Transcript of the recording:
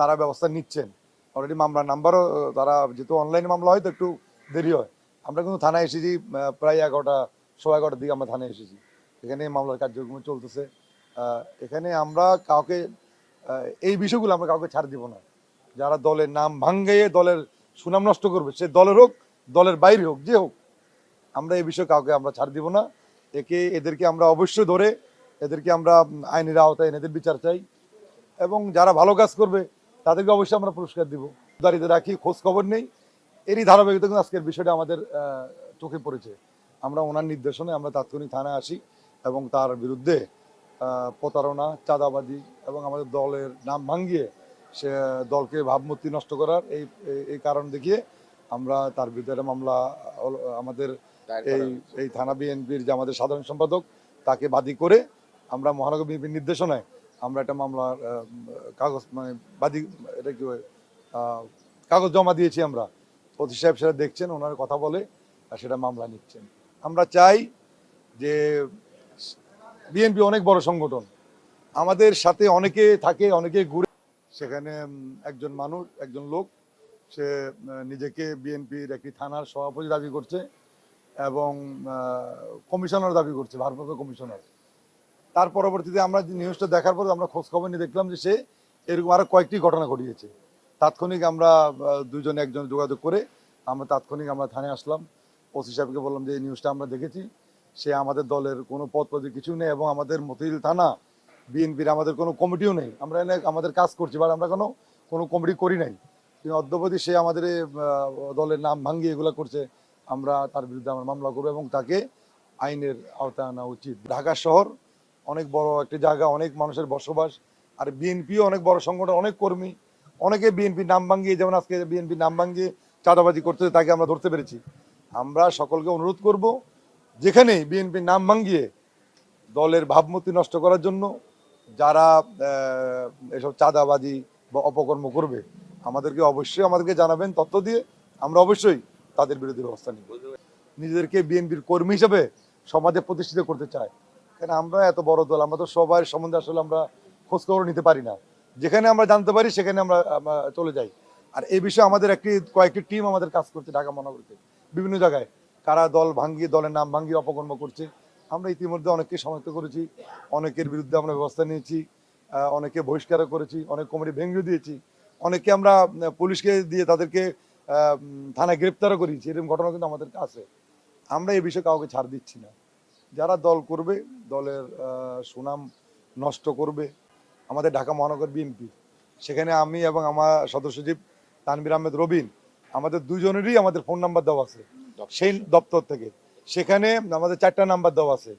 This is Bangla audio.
তারা ব্যবস্থা নিচ্ছেন। অলরেডি মামলার নাম্বারও তারা যেহেতু অনলাইনে মামলা হয়, তো একটু দেরি হয়। আমরা কিন্তু থানায় এসেছি প্রায় এগারোটা, সোয়া এগারোটার দিকে আমরা থানায় এসেছি। এখানে মামলার কার্যক্রম চলতেছে। এখানে আমরা কাউকে এই বিষয়গুলো আমরা কাউকে ছাড় দিব না। যারা দলের নাম ভাঙ্গিয়ে দলের সুনাম নষ্ট করবে, সে দলের হোক, দলের বাইরে হোক, যে হোক, আমরা এই বিষয়ে কাউকে আমরা ছাড় দিব না। একে, এদেরকে আমরা অবশ্যই ধরে, এদেরকে আমরা আইনের আওতায় এনে এদের বিচার চাই। এবং যারা ভালো কাজ করবে তাদেরকে অবশ্যই আমরা পুরস্কার দিব। দাঁড়িয়ে রাখি খোঁজ খবর নেই। এরই ধারাবাহিকতা কিন্তু আজকের বিষয়টা আমাদের চোখে পড়েছে। আমরা ওনার নির্দেশনে আমরা তাৎক্ষণিক থানায় আসি এবং তার বিরুদ্ধে প্রতারণা চাঁদাবাজি এবং আমাদের দলের নাম ভাঙ্গিয়ে সে দলকে ভাবমূর্তি নষ্ট করার এই এই- এই কারণ দেখিয়ে আমরা তার বিরুদ্ধে মামলা আমাদের এই এই থানা বিএনপির যে আমাদের সাধারণ সম্পাদক তাকে বাদী করে আমরা মহানগর বিএনপির নির্দেশনায় আমরা একটা মামলার কাগজ মানে বাদী, এটা কি কাগজ জমা দিয়েছি আমরা। অতি সাহেব সেটা দেখছেন, ওনার কথা বলে, আর সেটা মামলা নিচ্ছেন। আমরা চাই যে বিএনপি অনেক বড় সংগঠন। আমাদের সাথে অনেকে থাকে, অনেকে ঘুরে। সেখানে একজন মানুষ, একজন লোক, সে নিজেকে বিএনপির একটি থানার সভাপতি দাবি করছে এবং কমিশনার দাবি করছে, ভারপ্রাপ্ত কমিশনার। তার পরবর্তীতে আমরা যে নিউজটা দেখার পর আমরা খোঁজ খবর নিয়ে দেখলাম যে সে এরকম আরও কয়েকটি ঘটনা ঘটিয়েছে। তাৎক্ষণিক আমরা দুজনে একজন যোগাযোগ করে আমরা তাৎক্ষণিক আমরা থানায় আসলাম। ওসি সাহেবকে বললাম যে এই নিউজটা আমরা দেখেছি। সে আমাদের দলের কোনো পদ পদে কিছু নেই এবং আমাদের মতিল থানা, বিএনপির আমাদের কোনো কমিটিও নেই। আমরা এনে আমাদের কাজ করছি, বাট আমরা কোনো কোনো কমিটি করি নাই। কিন্তু অদ্যবধি সে আমাদের দলের নাম ভাঙ্গিয়ে এগুলো করছে, আমরা তার বিরুদ্ধে আমরা মামলা করব এবং তাকে আইনের আওতায় আনা উচিত। ঢাকা শহর অনেক বড় একটি জায়গা, অনেক মানুষের বসবাস, আর বিএনপিও অনেক বড় সংগঠন, অনেক কর্মী। অনেকে বিএনপির নাম ভাঙ্গিয়ে যেমন আজকে বিএনপির নাম ভাঙ্গিয়ে চাঁদাবাজি করতে তাকে আমরা ধরতে পেরেছি। আমরা সকলকে অনুরোধ করব যেখানে বিএনপির নাম ভাঙ্গিয়ে দলের ভাবমূর্তি নষ্ট করার জন্য যারা এসব চাঁদাবাজি বা অপকর্ম করবে, আমাদেরকে অবশ্যই আমাদেরকে জানাবেন, তথ্য দিয়ে আমরা অবশ্যই তাদের বিরুদ্ধে ব্যবস্থা নিব। নিজেদেরকে বিএনপির কর্মী হিসেবে সমাজে প্রতিষ্ঠিত করতে চায় কেন আমরা এত বড় দল, আমরা তো সবার সম্বন্ধে আসলে আমরা খোঁজখবর নিতে পারি না। যেখানে আমরা জানতে পারি, সেখানে আমরা চলে যাই। আর এই বিষয়ে আমাদের একটি, কয়েকটি টিম আমাদের কাজ করছে ঢাকা মহানগরীতে, বিভিন্ন জায়গায়। কারা দল ভাঙ্গিয়ে দলের নাম ভাঙ্গিয়ে অপকর্ম করছে, আমরা ইতিমধ্যে অনেককে শনাক্ত করেছি, অনেকের বিরুদ্ধে আমরা ব্যবস্থা নিয়েছি অনেকে বহিষ্কার করেছি, অনেক কমিটি ভেঙে দিয়েছি, অনেককে আমরা পুলিশকে দিয়ে তাদেরকে থানায় গ্রেপ্তারও করেছি, এরকম ঘটনা কিন্তু আমাদের আছে আমরা এই বিষয়ে কাউকে ছাড় দিচ্ছি না। যারা দল করবে দলের সুনাম নষ্ট করবে আমাদের ঢাকা মহানগর বিএনপি। সেখানে আমি এবং আমার সদস্য সচিব তানবির আহমেদ রবিন আমাদের দুজনেরই আমাদের ফোন নাম্বার দেওয়া আছে। সেই দপ্তর থেকে। সেখানে আমাদের চারটা নাম্বার দেওয়া আছে।